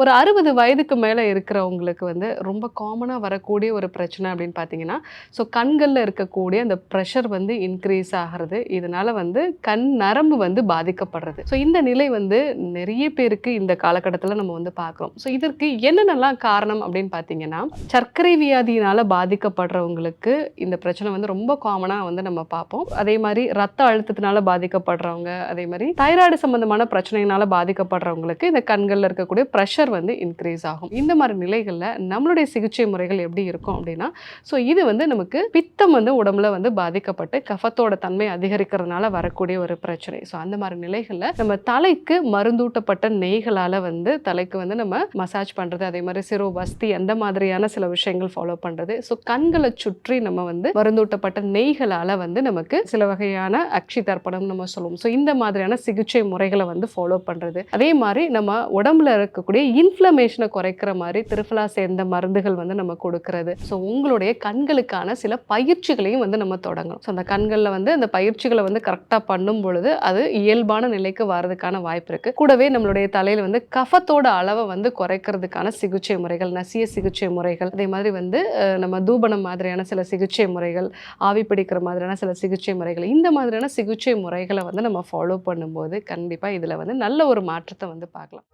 ஒரு அறுபது வயதுக்கு மேலே இருக்கிறவங்களுக்கு வந்து ரொம்ப காமனாக வரக்கூடிய ஒரு பிரச்சனை அப்படின்னு பார்த்தீங்கன்னா ஸோ கண்களில் இருக்கக்கூடிய அந்த ப்ரெஷர் வந்து இன்க்ரீஸ் ஆகிறது. இதனால் வந்து கண் நரம்பு வந்து பாதிக்கப்படுறது. ஸோ இந்த நிலை வந்து நிறைய பேருக்கு இந்த காலகட்டத்தில் நம்ம வந்து பார்க்குறோம் ஸோ இதற்கு என்னென்னலாம் காரணம் அப்படின்னு பார்த்தீங்கன்னா சர்க்கரை வியாதியினால் பாதிக்கப்படுறவங்களுக்கு இந்த பிரச்சனை வந்து ரொம்ப காமனாக வந்து நம்ம பார்ப்போம் அதே மாதிரி ரத்த அழுத்தத்தினால பாதிக்கப்படுறவங்க அதே மாதிரி தைராய்டு சம்மந்தமான பிரச்சனையினால பாதிக்கப்படுறவங்களுக்கு இந்த கண்களில் இருக்கக்கூடிய ப்ரெஷர் வந்து இன்க்ரீஸ் ஆகும். இந்த மாதிரி நிலைகளில் நம்மளுடைய சிகிச்சை முறைகள் எப்படி இருக்கும் அப்படின்னா ஸோ இது வந்து நமக்கு பித்தம் வந்து உடம்புல வந்து பாதிக்கப்பட்டு கஃபத்தோட தன்மை அதிகரிக்கிறதுனால வரக்கூடிய ஒரு பிரச்சனை. ஸோ அந்த மாதிரி நிலைகளில் நம்ம தலைக்கு மருந்தூட்டப்பட்ட நெய்களால் வந்து தலைக்கு வந்து நம்ம மசாஜ் பண்ணுறது அதே மாதிரி சிறு வஸ்தி அந்த மாதிரியான சில விஷயங்கள் ஃபாலோ பண்ணுறது ஸோ கண்களை சுற்றி நம்ம வந்து மருந்தூட்டப்பட்ட நெய்களால் வந்து நமக்கு சில வகையான அக்ஷி தர்ப்பணம் நம்ம சொல்லுவோம். ஸோ இந்த மாதிரியான சிகிச்சை முறைகளை வந்து ஃபாலோ பண்ணுறது அதே மாதிரி நம்ம உடம்புல இருக்கக்கூடிய இன்ஃப்ளமேஷனை குறைக்கிற மாதிரி திருஃபலா சேர்ந்த மருந்துகள் வந்து நம்ம கொடுக்கறது. ஸோ உங்களுடைய கண்களுக்கான சில பயிற்சிகளையும் வந்து நம்ம தொடங்கணும். ஸோ அந்த கண்களில் வந்து அந்த பயிற்சிகளை வந்து கரெக்டாக பண்ணும் பொழுது அது இயல்பான நிலைக்கு வர்றதுக்கான வாய்ப்பு இருக்குது கூடவே நம்மளுடைய தலையில் வந்து கஃபத்தோட அளவை வந்து குறைக்கிறதுக்கான சிகிச்சை முறைகள் நசிய சிகிச்சை முறைகள் அதே மாதிரி வந்து நம்ம தூபணம் மாதிரியான சில சிகிச்சை முறைகள் ஆவி பிடிக்கிற மாதிரியான சில சிகிச்சை முறைகள் இந்த மாதிரியான சிகிச்சை முறைகளை வந்து நம்ம ஃபாலோ பண்ணும்போது கண்டிப்பாக இதில் வந்து நல்ல ஒரு மாற்றத்தை வந்து பார்க்கலாம்.